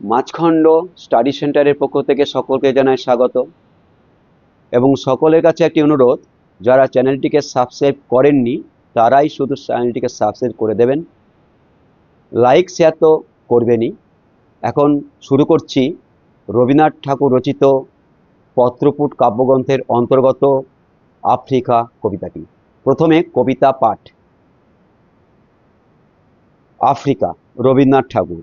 মাঝখণ্ড study সেন্টারের পক্ষ থেকে সকলকে জানাই স্বাগত। এবং সকলের কাছে একটি অনুরোধ, যারা চ্যানেলটিকে সাবস্ক্রাইব করেননি, তারাই শুধু চ্যানেলটিকে সাবস্ক্রাইব করে দেবেন। লাইক, শেয়ার তো করবেনই। এখন শুরু করছি রবীন্দ্রনাথ ঠাকুর রচিত পত্রপুট কাব্যগ্রন্থের অন্তর্গত আফ্রিকা কবিতাটি। প্রথমে কবিতা পাঠ। আফ্রিকা, রবীন্দ্রনাথ ঠাকুর।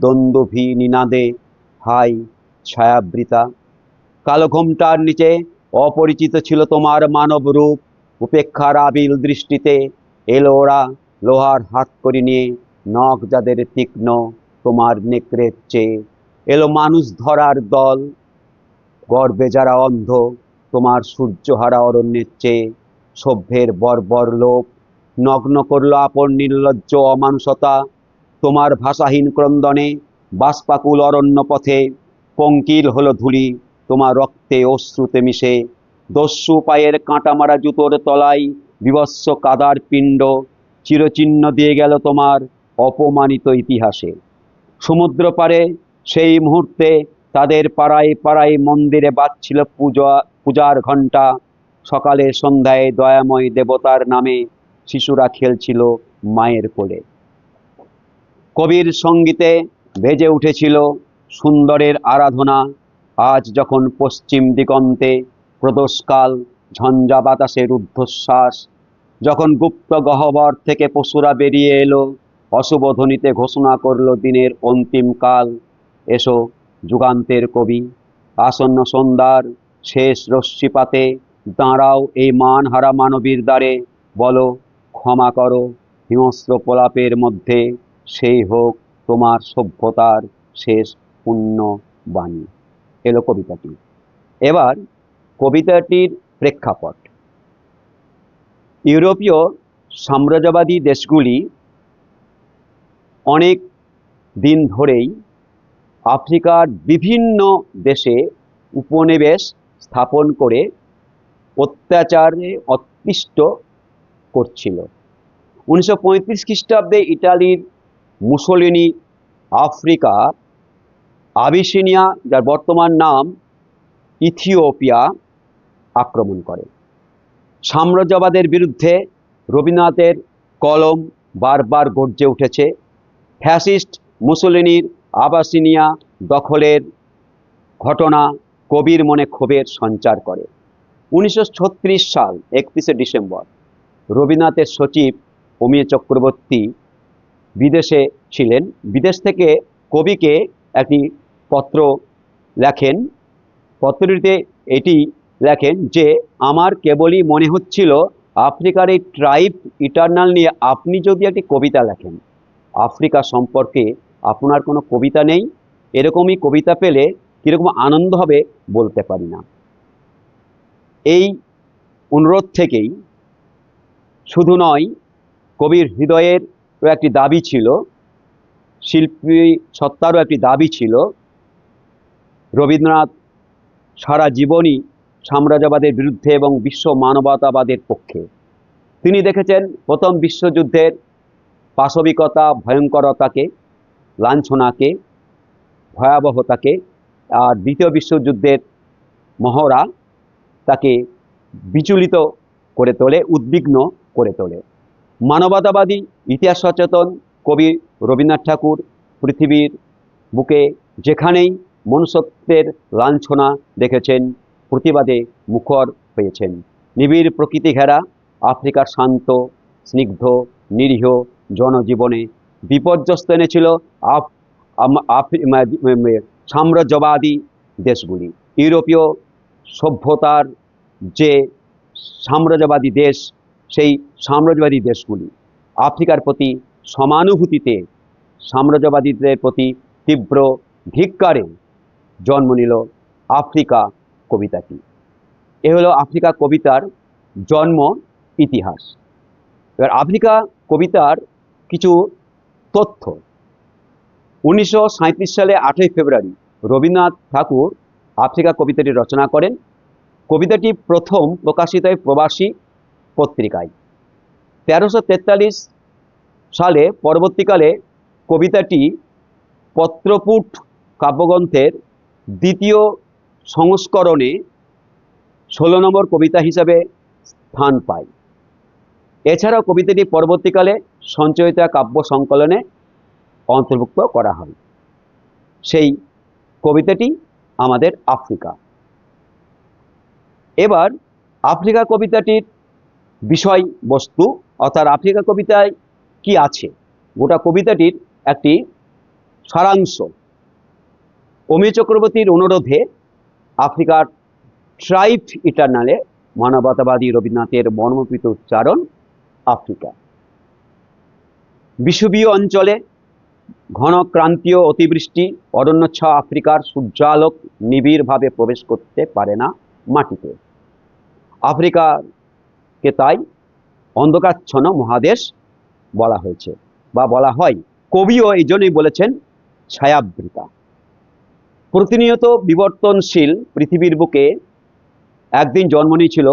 দ্বন্দ্বভি নিনাদে হাই ছায়াবৃতা। কালো ঘোমটার নিচে অপরিচিত ছিল তোমার মানব রূপ। উপেক্ষার আবিল দৃষ্টিতে এলো ওরা লোহার হাত করে নিয়ে, নখ যাদের তীক্ষ্ণ তোমার নেকড়ের চেয়ে। এলো মানুষ ধরার দল, গর্বে যারা অন্ধ তোমার সূর্যহারা অরণ্যের চেয়ে। সভ্যের বর্বর লোক, নগ্ন করল আপন নির্লজ্জ অমানুষতা তোমার ভাষাহীন ক্রন্দনে বাষ্পাকুল অরণ্য পথে পঙ্কিল হলো ধুলি, তোমার রক্তে অশ্রুতে মিশে। দস্যু পায়ের কাঁটা মারা জুতোর তলায় বিভৎস কাদার পিণ্ড, চিরচিহ্ন দিয়ে গেল তোমার অপমানিত ইতিহাসে। সমুদ্র পারে সেই মুহূর্তে তাদের পাড়ায় পাড়ায় মন্দিরে বাজছিল পূজা, পূজার ঘণ্টা। সকালে সন্ধ্যায় দয়াময় দেবতার নামে শিশুরা খেলছিল মায়ের কোলে। কবির সঙ্গীতে বেজে উঠেছিল সুন্দরের আরাধনা। আজ যখন পশ্চিম দিগন্তে প্রদোষকাল, ঝঞ্ঝা বাতাসের ঊর্ধ্বশ্বাস, যখন গুপ্ত গহ্বর থেকে পশুরা বেরিয়ে এলো, অশুভ ধ্বনিতে ঘোষণা করল দিনের অন্তিম কাল। এসো যুগান্তের কবি, আসন্ন সন্ধ্যার শেষ রশ্মিপাতে দাঁড়াও এই মানহারা মানবীর দ্বারে। বলো, ক্ষমা করো হিংস্র প্রলাপের মধ্যে। সেই হোক তোমার সভ্যতার শেষ পুণ্য বাণী। এলো কবিতাটি। এবার কবিতাটির প্রেক্ষাপট। ইউরোপীয় সাম্রাজ্যবাদী দেশগুলি অনেক দিন ধরেই আফ্রিকার বিভিন্ন দেশে উপনিবেশ স্থাপন করে অত্যাচারে অতিষ্ঠ করছিল। উনিশশো পঁয়ত্রিশ খ্রিস্টাব্দে ইটালির মুসোলিনি, আফ্রিকা, আবিসিনিয়া, যার বর্তমান নাম ইথিওপিয়া, আক্রমণ করে। সাম্রাজ্যবাদের বিরুদ্ধে রবীন্দ্রনাথের কলম বারবার গর্জে উঠেছে। ফ্যাসিস্ট মুসোলিনির আবাসিনিয়া দখলের ঘটনা কবির মনে ক্ষোভের সঞ্চার করে। উনিশশো ছত্রিশ সাল, একত্রিশে ডিসেম্বর, রবীন্দ্রনাথের সচিব অমিয় চক্রবর্তী বিদেশে ছিলেন। বিদেশ থেকে কবিকে একটি পত্র লেখেন। পত্রটিতে এটি লেখেন যে, আমার কেবলই মনে হচ্ছিল, আফ্রিকার এই ট্রাইব ইটার্নাল নিয়ে আপনি যদি একটি কবিতা লেখেন, আফ্রিকা সম্পর্কে আপনার কোনো কবিতা নেই, এরকমই কবিতা পেলে কীরকম আনন্দ হবে বলতে পারি না। এই অনুরোধ থেকেই শুধু নয়, কবির হৃদয়ের একটি দাবি ছিল, শিল্পী সত্তারও একটি দাবি ছিল, রবীন্দ্রনাথ সারা জীবনই সাম্রাজ্যবাদের বিরুদ্ধে এবং বিশ্ব মানবতাবাদের পক্ষে। তিনি দেখেছেন প্রথম বিশ্বযুদ্ধের পাশবিকতা, ভয়ঙ্করতাকে, লাঞ্ছনাকে, ভয়াবহতাকে আর দ্বিতীয় বিশ্বযুদ্ধের মহড়া তাকে বিচলিত করে তোলে, উদ্বিগ্ন করে তোলে। মানবতাবাদী, ইতিহাস সচেতন কবি রবীন্দ্রনাথ ঠাকুর পৃথিবীর বুকে যেখানেই মনুষ্যত্বের লাঞ্ছনা দেখেছেন, প্রতিবাদে মুখর হয়েছেন। নিবিড় প্রকৃতি ঘেরা, আফ্রিকার শান্ত, স্নিগ্ধ, নিরীহ জনজীবনে বিপর্যস্ত এনেছিল সাম্রাজ্যবাদী দেশগুলি। ইউরোপীয় সভ্যতার যে সাম্রাজ্যবাদী দেশ সেই সাম্রাজ্যবাদী দেশগুলি। আফ্রিকার প্রতি সমানুভূতিতে সাম্রাজ্যবাদীদের প্রতি তীব্র ধিক্কারে জন্ম নিল আফ্রিকা কবিতাটি। এ হলো আফ্রিকা কবিতার জন্ম ইতিহাস। এবার আফ্রিকা কবিতার কিছু তথ্য। উনিশশো সাঁইত্রিশ সালে আটই ফেব্রুয়ারি রবীন্দ্রনাথ ঠাকুর আফ্রিকা কবিতাটি রচনা করেন। কবিতাটি প্রথম প্রকাশিত প্রবাসী পত্রিকায়। তেরোশো তেতাল্লিশ সালে পরবর্তীকালে কবিতাটি পত্রপুট কাব্যগ্রন্থের দ্বিতীয় সংস্করণে ষোলো নম্বর কবিতা হিসাবে স্থান পায়। এছাড়াও কবিতাটি পরবর্তীকালে সঞ্চয়িতা কাব্য সংকলনে অন্তর্ভুক্ত করা হয়। সেই কবিতাটি আমাদের আফ্রিকা। এবার আফ্রিকা কবিতাটির বিষয়বস্তু, অর্থাৎ আফ্রিকা কবিতায় কি আছে? গোটা কবিতাটির একটি সারাংশ। অমি চক্রবর্তীর অনুরোধে আফ্রিকার ট্রাইব ইটারনালে মানবতাবাদী রবীন্দ্রনাথের মর্মপিত উচ্চারণ আফ্রিকা। বিষুবীয় অঞ্চলে ঘন ক্রান্তীয় অতিবৃষ্টি অরণ্যচ্ছ আফ্রিকার সূর্যালোক নিবিড়ভাবে প্রবেশ করতে পারে না মাটিতে। আফ্রিকাকে তাই? অন্ধকারচ্ছন্ন মহাদেশ বলা হয়েছে বা বলা হয়। কবিও এই জন্যই বলেছেন ছায়াবৃতা। প্রতিনিয়ত বিবর্তনশীল পৃথিবীর বুকে একদিন জন্ম নিয়েছিল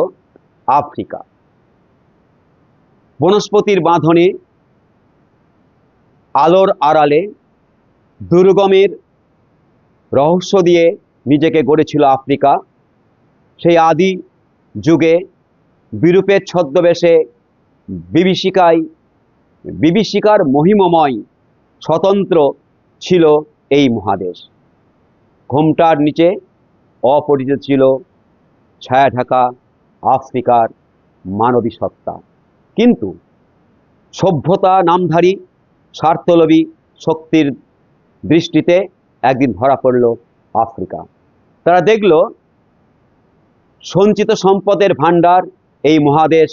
আফ্রিকা। বনস্পতির বাঁধনে আলোর আড়ালে দুর্গমের রহস্য দিয়ে নিজেকে গড়েছিল আফ্রিকা। সেই আদি যুগে বিরূপের ছদ্মবেশে বিভীষিকায়, বিভীষিকার মহিমময় স্বতন্ত্র ছিল এই মহাদেশ। ঘোমটার নিচে অপরিচিত ছিল ছায়া ঢাকা আফ্রিকার মানবী সত্তা কিন্তু সভ্যতা নামধারী, স্বার্থলোভী শক্তির দৃষ্টিতে একদিন ধরা পড়ল আফ্রিকা। তারা দেখল, সঞ্চিত সম্পদের ভাণ্ডার এই মহাদেশ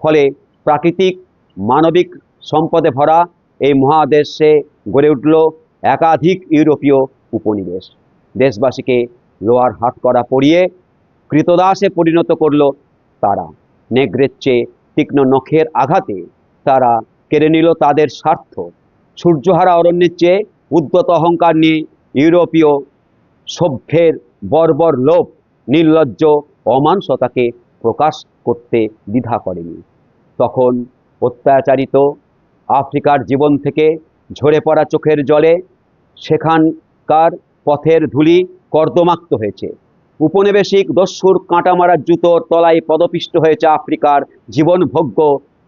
ফলে প্রাকৃতিক মানবিক সম্পদে ভরা এই মহাদেশে গড়ে উঠল একাধিক ইউরোপীয় উপনিবেশ। দেশবাসীকে লোয়ার হাত করা পড়িয়ে কৃতদাসে পরিণত করল তারা। নেগ্রের চেয়ে তীক্ষ্ণ নখের আঘাতে তারা কেড়ে নিল তাদের স্বার্থ। সূর্যহারা অরণ্যের চেয়ে উদ্যত অহংকার নিয়ে ইউরোপীয় সভ্যের বর্বর লোভ, নির্লজ্জ অমানসতাকে প্রকাশ করতে দ্বিধা করেনি। তখন অত্যাচারিত আফ্রিকার জীবন থেকে ঝরে পড়া চোখের জলে সেখানকার পথের ধুলি কর্দমাক্ত হয়েছে। উপনিবেশিক দস্যুর কাঁটা মারার জুতোর তলায় পদপিষ্ট হয়েছে আফ্রিকার জীবনভোগ্য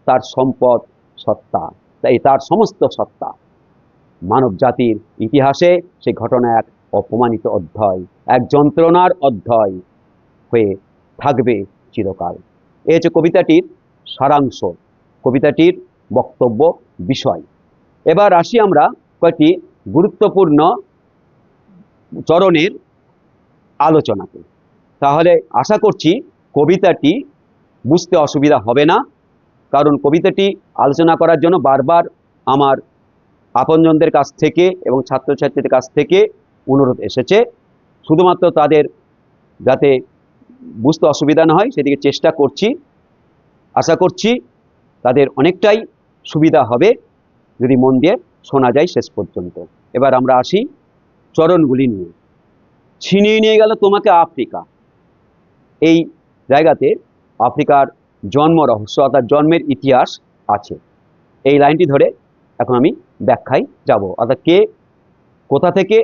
তার সম্পদ সত্তা, তাই তার সমস্ত সত্তা। মানব জাতির ইতিহাসে সে ঘটনা এক অপমানিত অধ্যায়, এক যন্ত্রণার অধ্যায় হয়ে থাকবে চিরকাল। এ হচ্ছে কবিতাটির সারাংশ, কবিতাটির বক্তব্য বিষয়। এবার আসি আমরা কয়েকটি গুরুত্বপূর্ণ চরণের আলোচনাতে। তাহলে আশা করছি কবিতাটি বুঝতে অসুবিধা হবে না, কারণ কবিতাটি আলোচনা করার জন্য বারবার আমার আপনজনদের কাছ থেকে এবং ছাত্রছাত্রীদের কাছ থেকে অনুরোধ এসেছে। শুধুমাত্র তাদের যাতে বুঝতে অসুবিধা না হয়, সেদিকে চেষ্টা করছি। আশা করছি তাদের অনেকটাই সুবিধা হবে, যদি মন দিয়ে শোনা যায় শেষ পর্যন্ত। এবার আমরা আসি চরণগুলি নিয়ে। ছিনিয়ে নিয়ে গেল তোমাকে আফ্রিকা। এই জায়গাতে আফ্রিকার জন্ম রহস্য অর্থাৎ জন্মের ইতিহাস আছে। এই লাইনটি ধরে এখন আমি ব্যাখ্যায় যাব। অর্থাৎ কে কোথা থেকে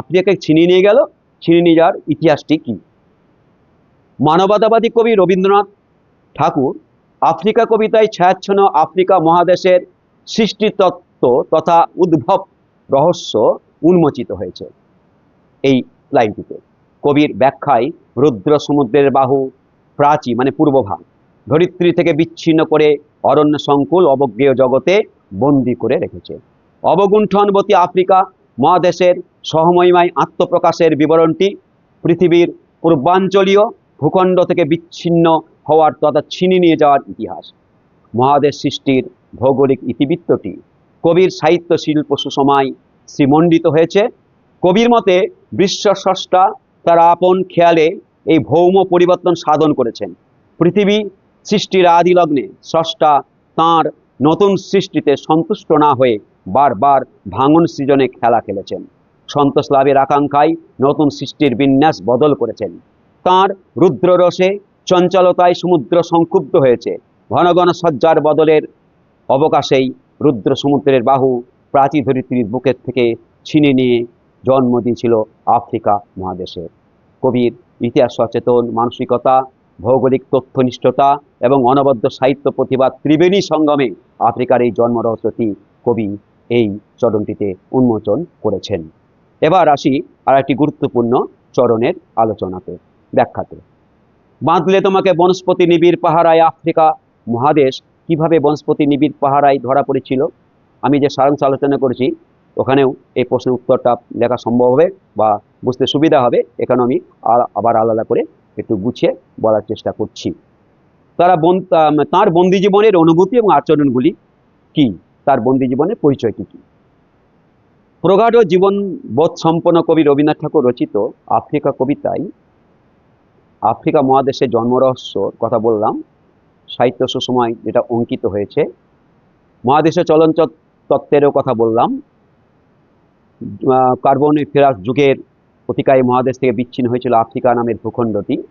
আফ্রিকাকে ছিনিয়ে নিয়ে গেল, ছিনিয়ে নিয়ে যাওয়ার ইতিহাসটি কী? মানবতাবাদী কবি রবীন্দ্রনাথ ঠাকুর আফ্রিকা কবিতায় ছায়াচ্ছন্ন আফ্রিকা মহাদেশের সৃষ্টিতত্ত্ব তথা উদ্ভব রহস্য উন্মোচিত হয়েছে। এই লাইনটিতে কবির ব্যাখ্যায় রুদ্র সমুদ্রের বাহু, প্রাচী মানে পূর্বভাগ, ধরিত্রী থেকে বিচ্ছিন্ন করে অরণ্য সংকুল অবজ্ঞেয় জগতে বন্দি করে রেখেছে। অবগুণ্ঠনবতী আফ্রিকা মহাদেশের সহমহিমায় আত্মপ্রকাশের বিবরণটি পৃথিবীর পূর্বাঞ্চলীয় ভূখণ্ড থেকে বিচ্ছিন্ন হওয়ার তথা ছিনিয়ে নিয়ে যাওয়ার ইতিহাস। মহাদেশ সৃষ্টির ভৌগোলিক ইতিবৃত্তটি কবির সাহিত্য শিল্প সুসময় শ্রীমণ্ডিত হয়েছে। কবির মতে বিশ্বস্রষ্টা তার আপন খেয়ালে এই ভৌম পরিবর্তন সাধন করেছেন। পৃথিবী সৃষ্টির আদি লগ্নে স্রষ্টা তাঁর নতুন সৃষ্টিতে সন্তুষ্ট না হয়ে বারবার ভাঙন সৃজনে খেলা খেলেছেন। সন্তোষ লাভের আকাঙ্ক্ষায় নতুন সৃষ্টির বিন্যাস বদল করেছেন। তাঁর রুদ্ররসে চঞ্চলতায় সমুদ্র সংক্ষুব্ধ হয়েছে। ঘন ঘন সজ্জার বদলের অবকাশেই রুদ্র সমুদ্রের বাহু প্রাচী ধরিত্রীর বুকের থেকে ছিনে নিয়ে জন্ম দিয়েছিল আফ্রিকা মহাদেশের। কবির ইতিহাস সচেতন, মানসিকতা, ভৌগোলিক তথ্যনিষ্ঠতা এবং অনবদ্য সাহিত্য প্রতিভা ত্রিবেণী সঙ্গমে আফ্রিকার এই জন্ম রহস্যটি কবি এই চরণটিতে উন্মোচন করেছেন। এবার আসি আর একটি গুরুত্বপূর্ণ চরণের আলোচনাতে। ব্যাখ্যাতে বাঁধলে তোমাকে বনস্পতি নিবিড় পাহারায় আফ্রিকা মহাদেশ। কীভাবে বনস্পতি নিবিড় পাহারায় ধরা পড়েছিল? আমি যে সারাংশ আলোচনা করেছি, ওখানেও এই প্রশ্নের উত্তরটা লেখা সম্ভব হবে বা বুঝতে সুবিধা হবে। এখানে আমি আবার আলাদা করে একটু গুছিয়ে বলার চেষ্টা করছি। তারা বন তাঁর বন্দি জীবনের অনুভূতি এবং আচরণগুলি কি? তার বন্দি জীবনের পরিচয়টি কি প্রগাঢ় জীবন বোধ সম্পন্ন কবি রবীন্দ্রনাথ ঠাকুর রচিত আফ্রিকা কবিতায় আফ্রিকা মহাদেশের জন্মরহস্যর কথা বললাম। সাহিত্য সুসময় যেটা অঙ্কিত হয়েছে। মহাদেশের চলন তত্ত্বেরও কথা বললাম। আহ, কার্বন ফেরাস যুগের অতিকায় মহাদেশ থেকে বিচ্ছিন্ন হয়েছিল আফ্রিকা নামের ভূখণ্ডটি।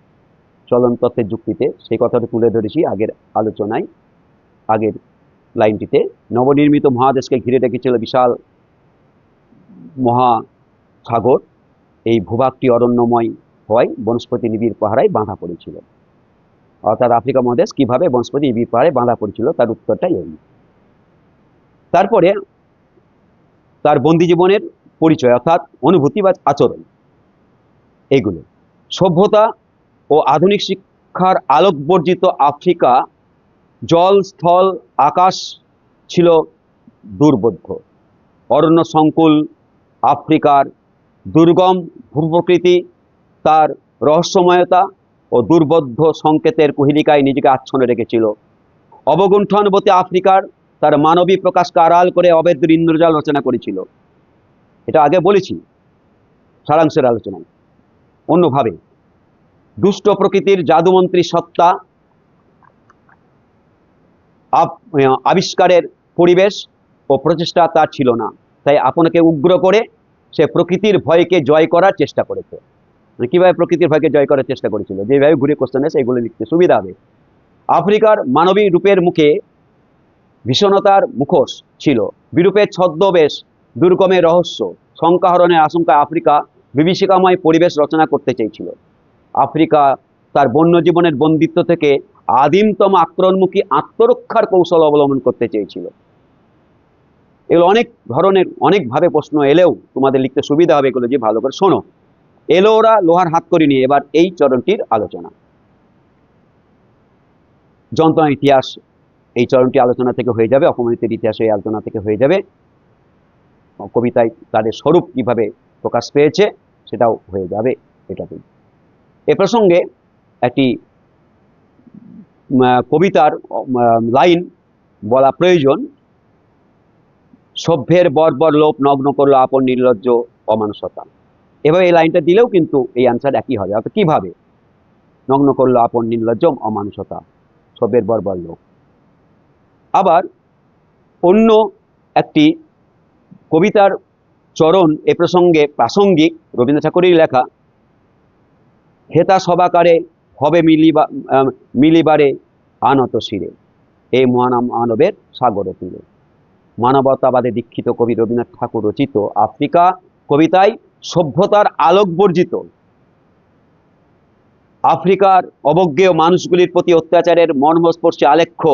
চলন তত্ত্বের যুক্তিতে সেই কথাটা তুলে ধরেছি আগের আলোচনায় আগের লাইনটিতে। নবনির্মিত মহাদেশকে ঘিরে রেখেছিল বিশাল মহাসাগর। এই ভূভাগটি অরণ্যময় হওয়ায় বনস্পতি নিবিড় পাহারায় বাঁধা পড়েছিল। অর্থাৎ আফ্রিকা মহাদেশ কীভাবে বনস্পতি নিবিড় পাহাড়ে বাঁধা পড়েছিল তার উত্তরটাই এই। তারপরে তার বন্দি জীবনের পরিচয় অর্থাৎ অনুভূতি বা আচরণ, এইগুলো। সভ্যতা ও আধুনিক শিক্ষার আলোকবর্জিত আফ্রিকা জল, স্থল, আকাশ ছিল দুর্বোধ্য। অরণ্য সংকুল আফ্রিকার দুর্গম ভূপ্রকৃতি তার রহস্যময়তা ও দুর্বোধ্য সংকেতের কুহিলিকায় নিজেকে আচ্ছন্ন রেখেছিল। অবগুণ্ঠনবতী আফ্রিকার তার মানবী প্রকাশকে আড়াল করে অবেদ্র ইন্দ্রজাল রচনা করেছিল। এটা আগে বলেছি, সারাংশের আলোচনায়। অন্যভাবে, দুষ্ট প্রকৃতির জাদুমন্ত্রী সত্তা আবিষ্কারের পরিবেশ ও প্রচেষ্টা তার ছিল না। তাই আপনাকে উগ্র করে সে প্রকৃতির ভয়কে জয় করার চেষ্টা করেছে। মানে কীভাবে প্রকৃতির ভয়কে জয় করার চেষ্টা করেছিল, যেভাবে ঘুরে কোশ্চেন আছে এগুলো লিখতে সুবিধা হবে। আফ্রিকার মানবী রূপের মুখে ভীষণতার মুখোশ ছিল। বিরূপের ছদ্মবেশ, দুর্গমের রহস্য, সংখ্যাহরণের আশঙ্কা আফ্রিকা বিভীষিকাময় পরিবেশ রচনা করতে চেয়েছিল। আফ্রিকা তার বন্যজীবনের বন্দিত্ব থেকে আদিমতম আক্রমণমুখী আত্মরক্ষার কৌশল অবলম্বন করতে চেয়েছিল। এগুলো অনেক ধরনের, অনেকভাবে প্রশ্ন এলেও তোমাদের লিখতে সুবিধা হবে এগুলো যে ভালো করে শোনো। এলো ওরা লোহার হাত করে নিয়ে। এবার এই চরণটির আলোচনা। যন্ত্রণা ইতিহাস এই চরণটি আলোচনা থেকে হয়ে যাবে, অপমানিতের ইতিহাস এই আলোচনা থেকে হয়ে যাবে। কবিতায় তাদের স্বরূপ কীভাবে প্রকাশ পেয়েছে সেটাও হয়ে যাবে এটাতেই। এ প্রসঙ্গে একটি কবিতার লাইন বলা প্রয়োজন। সভ্যের বর্বর লোপ নগ্ন করল আপন নির্লজ্জ অমানুষতা। এভাবে এই লাইনটা দিলেও কিন্তু এই অ্যান্সার একই হবে। অর্থাৎ কীভাবে? নগ্ন করল আপন নির্লজ্জ অমানুষতা। সভ্যের বর্বর লোক। আবার অন্য একটি কবিতার চরণ এ প্রসঙ্গে প্রাসঙ্গিক রবীন্দ্র ঠাকুরের লেখা, হেতা সবাকারে হবে মিলিবা মিলিবারে আনত শিরে। এই মহান মানবের সাগর তীরে। মানবতাবাদে দীক্ষিত কবি রবীন্দ্রনাথ ঠাকুর রচিত আফ্রিকা কবিতায় সভ্যতার আলোক বর্জিত। আফ্রিকার অবজ্ঞেয় মানুষগুলির প্রতি অত্যাচারের মর্মস্পর্শী আলেখ্য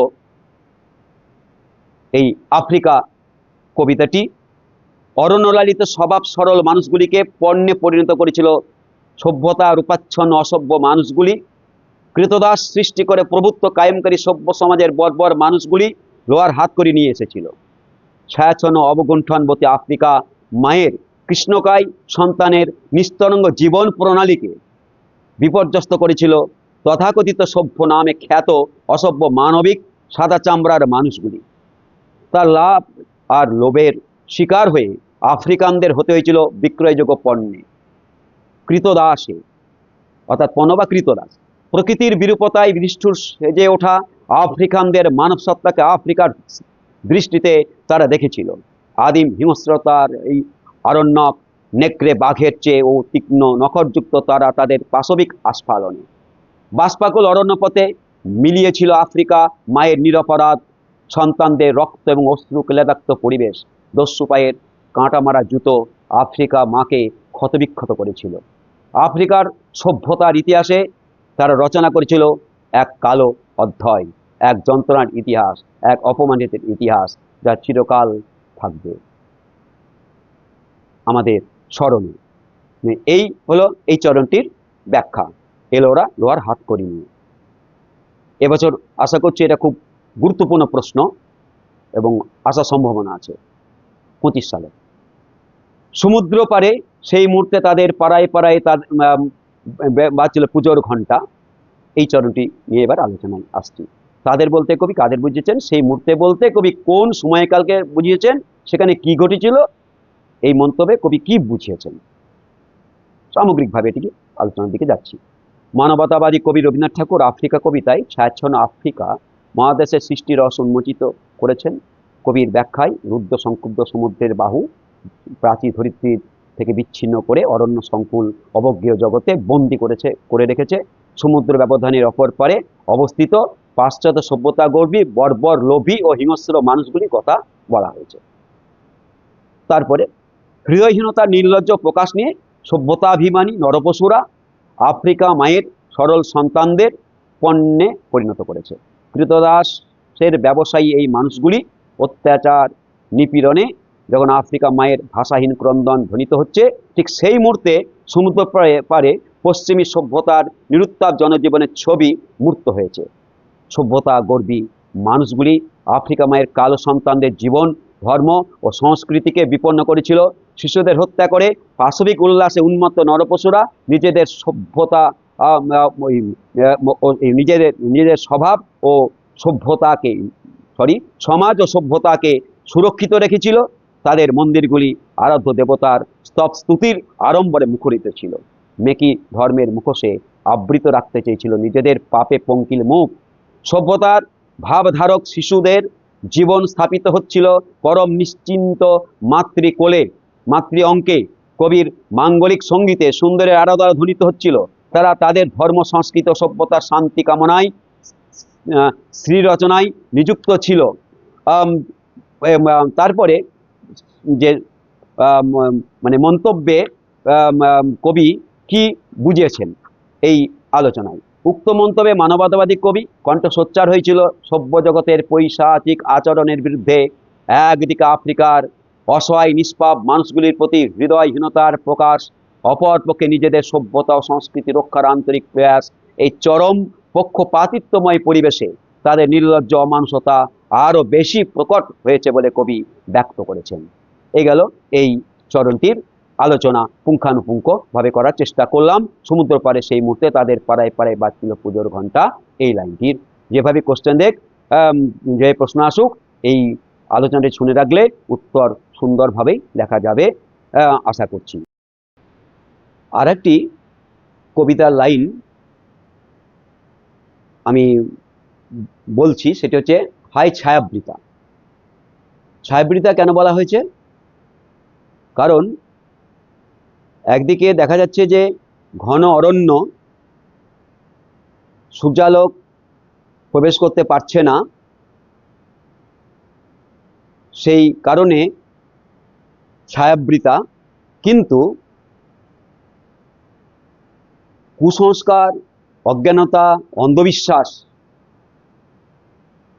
এই আফ্রিকা কবিতাটি অরণ্যলালিত স্বভাব সরল মানুষগুলিকে পণ্যে পরিণত করেছিল সভ্যতা, রূপাচ্ছন্ন, অসভ্য মানুষগুলি। কৃতদাস সৃষ্টি করে প্রভুত্ব কায়েমকারী সভ্য সমাজের বর্বর মানুষগুলি লোয়ার হাত করে নিয়ে এসেছিল। ছায়াচ্ছন্ন অবগুণ্ঠনবতী আফ্রিকা মায়ের কৃষ্ণকায় সন্তানের নিস্তরঙ্গ জীবন প্রণালীকে বিপর্যস্ত করেছিল। তথাকথিত সভ্য নামে খ্যাত অসভ্য মানবিক সাদা চামড়ার মানুষগুলি। তার লাভ আর লোভের শিকার হয়ে আফ্রিকানদের হতে হয়েছিল বিক্রয়যোগ্য পণ্যে। কৃতদাসে, অর্থাৎ পণ্য বা কৃতদাস, প্রকৃতির বিরূপতায় নিষ্ঠুর সেজে ওঠা আফ্রিকানদের মানব সত্তাকে আফ্রিকার দৃষ্টিতে তারা দেখেছিল। আদিম হিংস্রতার এই আরণ্যক নেকড়ে বাঘের চেয়ে ও তীক্ষ্ণ নখরযুক্ত তারা তাদের পাশবিক আস্ফালনে। বাষ্পাকুল অরণ্যপথে মিলিয়েছিল আফ্রিকা, মায়ের নিরপরাধ, সন্তানদের রক্ত এবং অশ্রু ক্লেদাক্ত পরিবেশ। দস্যু পায়ের কাঁটা মারা জুতো আফ্রিকা মাকে ক্ষতবিক্ষত করেছিল। আফ্রিকার সভ্যতার ইতিহাসে তারা রচনা করেছিল এক কালো অধ্যায়, এক যন্ত্রণার ইতিহাস, এক অপমানিত ইতিহাস যা চিরকাল থাকবে। আমাদের স্মরণে। মানে এই হলো এই চরণটির ব্যাখ্যা। এলো ওরা লোহার হাত করে নিয়ে। এবছর আশা করছি এটা খুব গুরুত্বপূর্ণ প্রশ্ন এবং আসার সম্ভাবনা আছে পঁচিশ সালে। সমুদ্র পারে সেই মুহূর্তে তাদের পাড়ায় পাড়ায় তার আম, বে- বাজছিল পুজোর ঘণ্টা এই চরণটি নিয়ে এবার আলোচনায় আসছি। তাদের বলতে কবি কাদের বুঝিয়েছেন? সেই মুহূর্তে বলতে কবি কোন সময়কালকে বুঝিয়েছেন? সেখানে কি ঘটেছিল? এই মন্তব্যে কবি কি বুঝিয়েছেন? সামগ্রিকভাবে এটিকে আলোচনার দিকে যাচ্ছি। মানবতাবাদী কবি রবীন্দ্রনাথ ঠাকুর আফ্রিকা কবিতায় ছায়াচ্ছন্ন আফ্রিকা, মহাদেশের সৃষ্টি রস উন্মোচিত করেছেন। কবির ব্যাখ্যায় রুদ্র সংক্ষুব্ধ সমুদ্রের বাহু, প্রাচীর ধরিত্রীর থেকে বিচ্ছিন্ন করে অরণ্য সংকুল অবজ্ঞেয় জগতে বন্দি করেছে, করে রেখেছে। সমুদ্র ব্যবধানের অপর পারে অবস্থিত পাশ্চাত্য সভ্যতা গর্বী বর্বর লোভী ও হিংস্র মানুষগুলির কথা বলা হয়েছে। তারপরে হৃদয়হীনতার নির্লজ্জ, প্রকাশ নিয়ে সভ্যতাভিমানী নরপশুরা আফ্রিকা মায়ের সরল সন্তানদের পণ্যে পরিণত করেছে। কৃতদাসের ব্যবসায়ী এই মানুষগুলি অত্যাচার, নিপীড়নে যখন আফ্রিকা মায়ের ভাষাহীন ক্রন্দন ধ্বনিত হচ্ছে, ঠিক সেই মুহূর্তে সমুদ্র পারে পশ্চিমী সভ্যতার নিরুত্তাপ জনজীবনের ছবি মূর্ত হয়েছে। সভ্যতা গর্বী মানুষগুলি আফ্রিকা মায়ের কালো সন্তানদের জীবন ধর্ম ও সংস্কৃতিকে বিপন্ন করেছিল। শিশুদের হত্যা করে পাশবিক উল্লাসে উন্মত্ত নরপশুরা নিজেদের সভ্যতা নিজেদের নিজেদের স্বভাব ও সভ্যতাকে সরি সমাজ ও সভ্যতাকে সুরক্ষিত রেখেছিল। তাদের মন্দিরগুলি আরাধ্য দেবতার স্তব স্তুতির আড়ম্বরে মুখরিত ছিল। মেকি ধর্মের মুখোশে আবৃত রাখতে চেয়েছিল নিজেদের পাপে পঙ্কিল মুখ। সভ্যতার ভাবধারক শিশুদের জীবন স্থাপিত হচ্ছিল পরম নিশ্চিন্ত মাতৃকোলে মাতৃ অঙ্কে। কবির মাঙ্গলিক সঙ্গীতে সুন্দরের আরাধনা ধ্বনিত হচ্ছিল। তারা তাদের ধর্ম সংস্কৃত সভ্যতার শান্তি কামনায় আহ, শ্রী রচনায় নিযুক্ত ছিল। তারপরে যে মানে মন্তব্যে কবি কি বুঝিয়েছেন এই আলোচনায়? উক্ত মন্তব্যে মানবতাবাদী কবি কণ্ঠ সোচ্চার হয়েছিল সভ্য জগতের পৈশাচিক আচরণের বিরুদ্ধে একদিকে আফ্রিকার অসহায়, নিষ্পাপ মানুষগুলির প্রতি হৃদয়হীনতার প্রকাশ, অপরপক্ষে নিজেদের সভ্যতা ও সংস্কৃতি রক্ষার আন্তরিক প্রয়াস, এই চরম পক্ষপাতিত্বময় পরিবেশে তাদের নির্লজ্জ অমানুষতা আরও বেশি প্রকট হয়েছে বলে কবি ব্যক্ত করেছেন। এই গেল এই চরণটির আলোচনা পুঙ্খানুপুঙ্খভাবে করার চেষ্টা করলাম। সমুদ্র পাড়ে সেই মুহূর্তে তাদের পাড়ায় পাড়ায় বাজছিল পুজোর ঘণ্টা এই লাইনটির যেভাবে কোশ্চেন দেখ যে প্রশ্ন আসুক, এই আলোচনাটি শুনে রাখলে উত্তর সুন্দরভাবেই লেখা যাবে আশা করছি। আর একটি কবিতার লাইন আমি বলছি, সেটি হচ্ছে হাই ছায়াবৃতা। ছায়াবৃতা কেন বলা হয়েছে? কারণ একদিকে দেখা যাচ্ছে যে ঘন অরণ্য সূর্যালোক প্রবেশ করতে পারছে না। সেই কারণে ছায়াবৃতা, কিন্তু কুসংস্কার, অজ্ঞানতা, অন্ধবিশ্বাস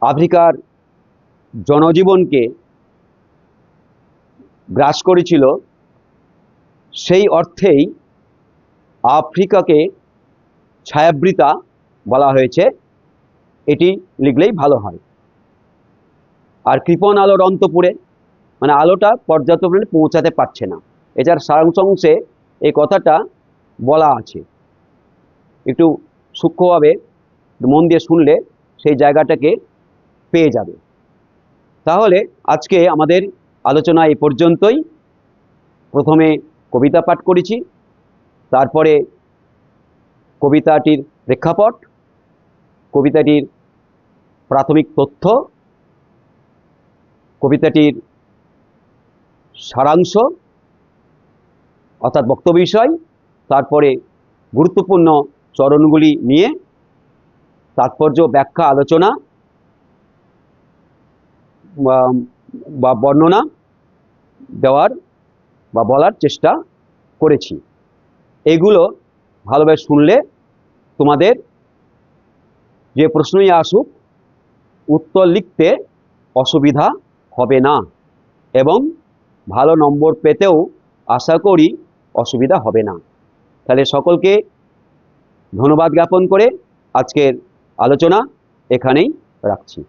আফ্রিকার জনজীবনকে গ্রাস করেছিল। সেই অর্থেই আফ্রিকাকে ছায়াবৃতা বলা হয়েছে। এটি লিখলেই ভালো হয়। আর কৃপণ আলোর অন্তপুরে মানে আলোটা পর্যাপ্ত পরিমাণে পৌঁছাতে পারছে না। এছাড়া সারাংশ অংশে এই কথাটা বলা আছে। একটু সূক্ষ্মভাবে মন দিয়ে শুনলে সেই জায়গাটাকে পেয়ে যাবে। তাহলে আজকে আমাদের আলোচনা এই পর্যন্তই। প্রথমে কবিতা পাঠ করেছি। তারপরে কবিতাটির প্রেক্ষাপট, কবিতাটির প্রাথমিক তথ্য, কবিতাটির সারাংশ, অর্থাৎ বক্তব্য বিষয়, তারপরে গুরুত্বপূর্ণ চরণগুলি নিয়ে, তাৎপর্য, ব্যাখ্যা, আলোচনা বা- বর্ণনা দেওয়ার বা বলার চেষ্টা করেছি। এগুলো ভালোভাবে শুনলে তোমাদের যে প্রশ্নই আসুক, উত্তর লিখতে অসুবিধা হবে না এবং ভালো নম্বর পেতেও আশা করি অসুবিধা হবে না। তাহলে সকলকে ধন্যবাদ জ্ঞাপন করে আজকের আলোচনা এখানেই রাখছি।